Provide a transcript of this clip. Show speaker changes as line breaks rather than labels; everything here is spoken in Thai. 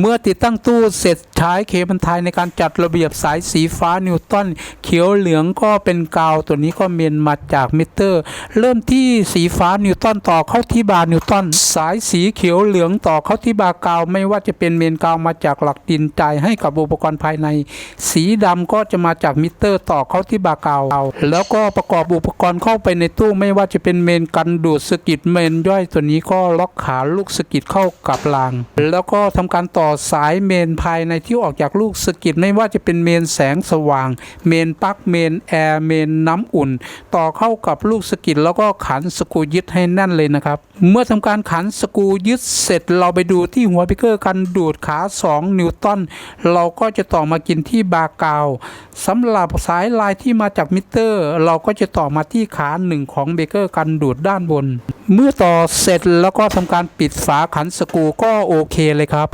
เมื่อติดตั้งตู้เสร็จใช้เคบิลไทยในการจัดระเบียบสายสีฟ้านิวตันเขียวเหลืองก็เป็นกาวตัวนี้ก็เมนมาจากมิเตอร์ เริ่มที่สีฟ้านิวตันต่อเข้าที่บาร์นิวตันสายสีเขียวเหลืองต่อเข้าที่บาร์กาวไม่ว่าจะเป็นเมนกาวมาจากหลักดินจ่ายให้กับอุปกรณ์ภายใน สีดำก็จะมาจากมิเตอร์ต่อเข้าที่บาร์กาวแล้วก็ประกอบอุปกรณ์เข้าไปในตู้ไม่ว่าจะเป็นเมนกันดูดสกิดเมนย่อยตัวนี้ก็ล็อกขาลูกสกิดเข้ากับราง แล้วก็ทำการต่อ่อสายเมนภายในที่ออกจากลูกสกิดไม่ว่าจะเป็นเมนแสงสว่าง เมนปลั๊กเมนแอร์เมนน้ำอุ่น ต่อเข้ากับลูกสกิดแล้วก็ขันสกูยึดให้แน่นเลยนะครับ เมื่อทำการขันสกูยึดเสร็จเราไปดูที่หัวพิกเกอร์กันดูดขา 2 นิวตันเราก็จะต่อมากินที่บาร์กาวสำหรับสายลายที่มาจากมิเตอร์ เราก็จะต่อมาที่ขาหนึ่งของเบเกอร์กันดูดด้านบน เมื่อต่อเสร็จแล้วก็ทำการปิดฝาขันสกูก็โอเคเลยครับ